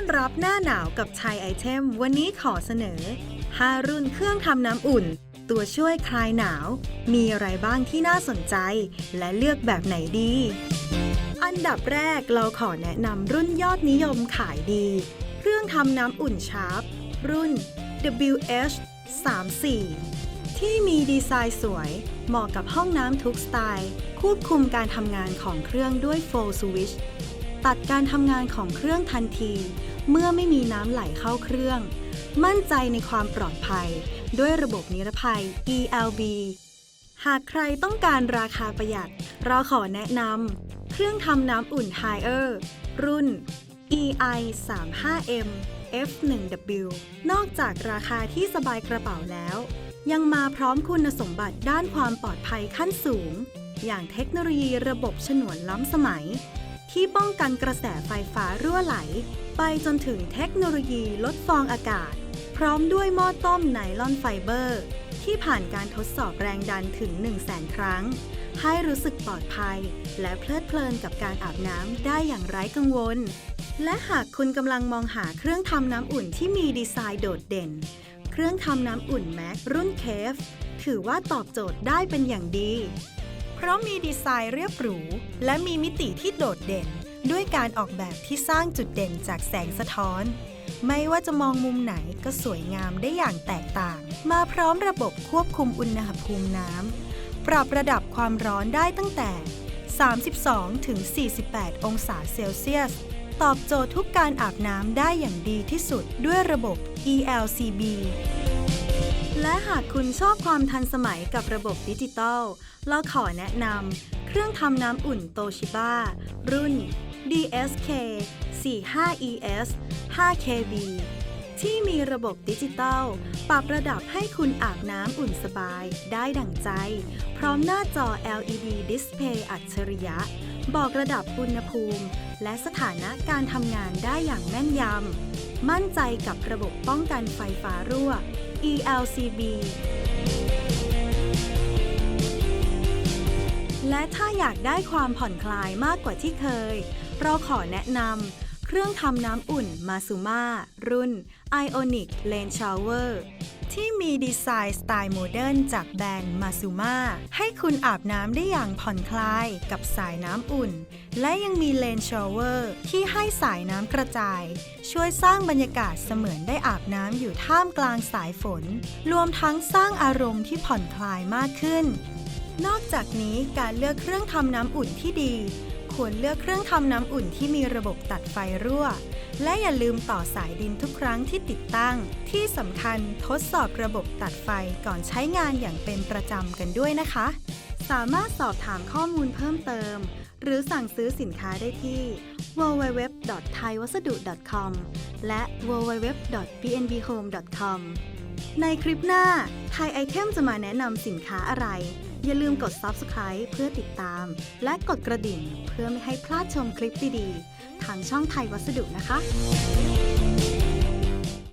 อนรับหน้าหนาวกับชายไอเทม วันนี้ขอเสนอ 5 รุ่นเครื่องทำน้ำอุ่น ตัวช่วยคลายหนาว มีอะไรบ้างที่น่าสนใจ และเลือกแบบไหนดี อันดับแรกเราขอแนะนำรุ่นยอดนิยมขายดี เครื่องทำน้ำอุ่นชาร์ปรุ่น WH 34ที่มีดีไซน์สวย เหมาะกับห้องน้ำทุกสไตล์ ควบคุมการทำงานของเครื่องด้วยโฟลสวิชตัดการทำงานของเครื่องทันที เมื่อไม่มีน้ำไหลเข้าเครื่อง มั่นใจในความปลอดภัย ด้วยระบบนิรภัย ELB หากใครต้องการราคาประหยัด เราขอแนะนำเครื่องทำน้ำอุ่น Higher รุ่น EI 3 5 M F1W นอกจากราคาที่สบายกระเป๋าแล้ว ยังมาพร้อมคุณสมบัติด้านความปลอดภัยขั้นสูง อย่างเทคโนโลยีระบบฉนวนล้ำสมัย ที่ป้องกันกระแสไฟฟ้ารั่วไหล ไปจนถึงเทคโนโลยีลดฟองอากาศ พร้อมด้วยหม้อต้มไนลอนไฟเบอร์ ที่ผ่านการทดสอบแรงดันถึง 1 0 0 0 0แสนครั้ง ให้รู้สึกปลอดภัย และเพลิดเพลินกับการอาบน้ำได้อย่างไร้กังวล และหากคุณกำลังมองหาเครื่องทำน้ำอุ่นที่มีดีไซน์โดดเด่น เครื่องทำน้ำอุ่นแม็กรุ่นเคฟถือว่าตอบโจทย์ได้เป็นอย่างดี เพราะมีดีไซน์เรียบหรู และมีมิติที่โดดเด่น ด้วยการออกแบบที่สร้างจุดเด่นจากแสงสะท้อน ไม่ว่าจะมองมุมไหนก็สวยงามได้อย่างแตกต่าง มาพร้อมระบบควบคุมอุณหภูมิน้ำปรับระดับความร้อนได้ตั้งแต่ 32 ถึง 48 องศาเซลเซียส ตอบโจทย์ทุกการอาบน้ำได้อย่างดีที่สุดด้วยระบบ ELCB และหากคุณชอบความทันสมัยกับระบบดิจิตอลเราขอแนะนำเครื่องทำน้ำอุ่นโตชิบ a รุ่น DSK 45ES 5KB ที่มีระบบดิจิตอลปรับระดับให้คุณอาบน้ำอุ่นสบาย ได้ดั่งใจ พร้อมหน้าจอ LED ดิสเพย์อัจฉริยะ บอกระดับอุณหภูมิ และสถานะการทำงานได้อย่างแม่นยำ มั่นใจกับระบบป้องกันไฟฟ้ารั่ว ELCB และถ้าอยากได้ความผ่อนคลายมากกว่าที่เคย เราขอแนะนำ เครื่องทำน้ำอุ่นมาซูมารุ่น Ionic Lane Shower ที่มีดีไซน์สไตล์โมเดิร์นจากแบรนด์มาซูมาให้คุณอาบน้ำได้อย่างผ่อนคลายกับสายน้ำอุ่น และยังมีเลนชอเวอร์ที่ให้สายน้ำกระจาย ช่วยสร้างบรรยากาศเสมือนได้อาบน้ำอยู่ท่ามกลางสายฝน รวมทั้งสร้างอารมณ์ที่ผ่อนคลายมากขึ้น นอกจากนี้การเลือกเครื่องทำน้ำอุ่นที่ดี ควรเลือกเครื่องทำน้ำอุ่นที่มีระบบตัดไฟรั่ว และอย่าลืมต่อสายดินทุกครั้งที่ติดตั้ง ที่สำคัญทดสอบระบบตัดไฟก่อนใช้งานอย่างเป็นประจำกันด้วยนะคะ สามารถสอบถามข้อมูลเพิ่มเติม หรือสั่งซื้อสินค้าได้ที่ www.thaiwasadu.com และ www.bnbhome.com ในคลิปหน้า ไทยไอเทมจะมาแนะนำสินค้าอะไร อย่าลืมกด Subscribe เพื่อติดตาม และกดกระดิ่งเพื่อไม่ให้พลาดชมคลิปดีๆ ทางช่องไทยวัสดุนะคะ